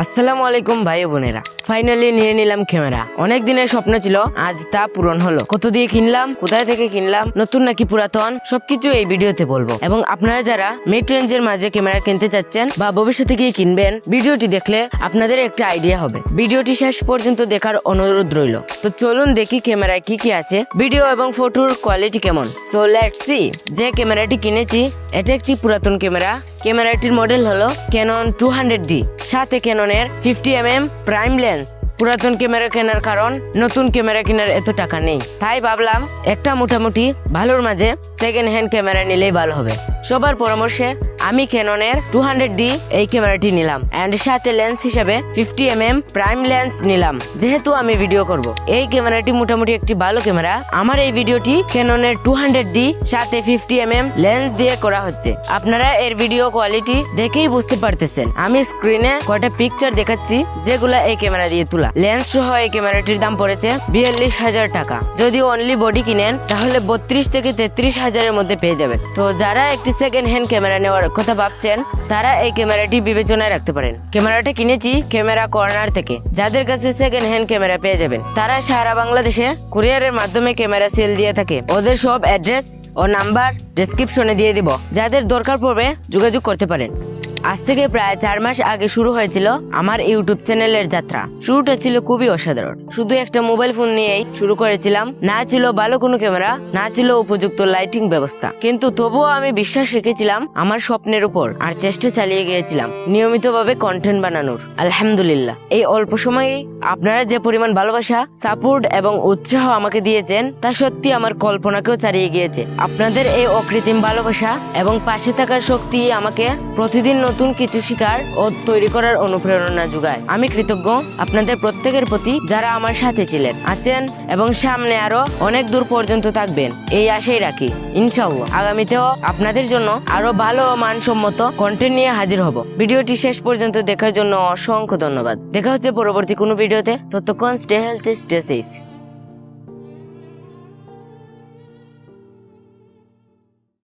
আসসালামু আলাইকুম ভাই বোনেরা। ফাইনালি নিয়ে নিলাম ক্যামেরা অনেক দিনের স্বপ্ন ছিল, আজ তা পূরণ হলো। কত দিয়ে কিনলাম, কোথায় থেকে কিনলাম, নতুন নাকি পুরাতন, সবকিছু এই ভিডিওতে বলব। এবং আপনারা যারা মিড রেঞ্জের মাঝে ক্যামেরা কিনতে চাচ্ছেন বা ভবিষ্যতে গিয়ে কিনবেন, ভিডিওটি দেখলে আপনাদের একটা আইডিয়া হবে। ভিডিওটি শেষ পর্যন্ত দেখার অনুরোধ রইল। তো চলুন দেখি ক্যামেরায় কি কি আছে। ভিডিও এবং ফটোর কোয়ালিটি কেমন? সো লেটস সি যে ক্যামেরাটি কিনেছি, এটা একটি পুরাতন ক্যামেরা ক্যামেরাটির মডেল হলো ক্যানন টু হান্ড্রেড ডি সাথে ক্যাননের fifty M M prime lens পুরাতন ক্যামেরা কেনার কারণ, নতুন ক্যামেরা কেনার এত টাকা নেই। তাই ভাবলাম, একটা মোটামুটি ভালোর মাঝে সেকেন্ড হ্যান্ড ক্যামেরা নিলেই ভালো হবে। সবার পরামর্শে আমি ক্যাননের টু হান্ড্রেড ডি এই ক্যামেরাটি নিলাম অ্যান্ড সাথে লেন্স হিসাবে fifty M M prime lens নিলাম। যেহেতু আমি ভিডিও করব। এই ক্যামেরাটি মোটামুটি একটি ভালো ক্যামেরা আমার এই ভিডিওটি ক্যাননের টু হান্ড্রেড ডি সাথে ফিফটি এম এম লেন্স দিয়ে করা হচ্ছে। আপনারা এর ভিডিও কোয়ালিটি দেখেই বুঝতে পারতেছেন। আমি স্ক্রিনে কয়টা পিকচার দেখাচ্ছি, যেগুলা এই ক্যামেরা দিয়ে তোলা। লেন্স সহ এই ক্যামেরাটির দাম পড়েছে বিয়াল্লিশ হাজার টাকা। যদি অনলি বডি কিনেন, তাহলে বত্রিশ থেকে তেত্রিশ হাজারের মধ্যে পেয়ে যাবেন। তো যারা একটি সেকেন্ড হ্যান্ড ক্যামেরা নেওয়ার কথা ভাবছেন, তারা এই ক্যামেরাটি বিবেচনায় রাখতে পারেন। ক্যামেরাটা কিনেছি ক্যামেরা কর্নার থেকে। যাদের কাছে সেকেন্ড হ্যান্ড ক্যামেরা পেয়ে যাবেন, তারা সারা বাংলাদেশে কুরিয়ারের মাধ্যমে ক্যামেরা সেল দিয়ে থাকে। ওদের সব অ্যাড্রেস ও নাম্বার ডেসক্রিপশনে দিয়ে দিব। যাদের দরকার পড়বে যোগাযোগ করতে পারেন। আজ থেকে প্রায় চার মাস আগে শুরু হয়েছিল আমার ইউটিউব চ্যানেলের যাত্রা। শুরুটা ছিল খুবই অসাধারণ। শুধু একটা মোবাইল ফোন নিয়েই শুরু করেছিলাম। না ছিল ভালো কোনো ক্যামেরা, না ছিল উপযুক্ত লাইটিং ব্যবস্থা। কিন্তু তবুও আমি বিশ্বাস রেখেছিলাম আমার স্বপ্নের উপর আর চেষ্টা চালিয়ে গিয়েছিলাম নিয়মিতভাবে কন্টেন্ট বানানোর। আলহামদুলিল্লাহ। এই অল্প সময়েই আপনারা যে পরিমাণ ভালোবাসা সাপোর্ট এবং উৎসাহ আমাকে দিয়েছেন, তা সত্যি আমার কল্পনাকেও ছাড়িয়ে গিয়েছে। আপনাদের এই অকৃত্রিম ভালোবাসা এবং পাশে থাকার শক্তি আমাকে প্রতিদিন নতুন কিছু শিকার ও তৈরি করার অনুপ্রেরণা যোগায়। আমি কৃতজ্ঞ আপনাদের প্রত্যেকের প্রতি যারা আমার সাথে ছিলেন, আছেন এবং সামনে আরও অনেক দূর পর্যন্ত থাকবেন। এই আশাই রাখি। ইনশাল্লাহ আগামীতেও আপনাদের জন্য আরও ভালো ও মানসম্মত কন্টেন্ট নিয়ে হাজির হব। ভিডিওটি শেষ পর্যন্ত দেখার জন্য অসংখ্য ধন্যবাদ। দেখা হচ্ছে পরবর্তী কোনো ভিডিওতে। ততক্ষণ স্টে হেলথ স্টে সেফ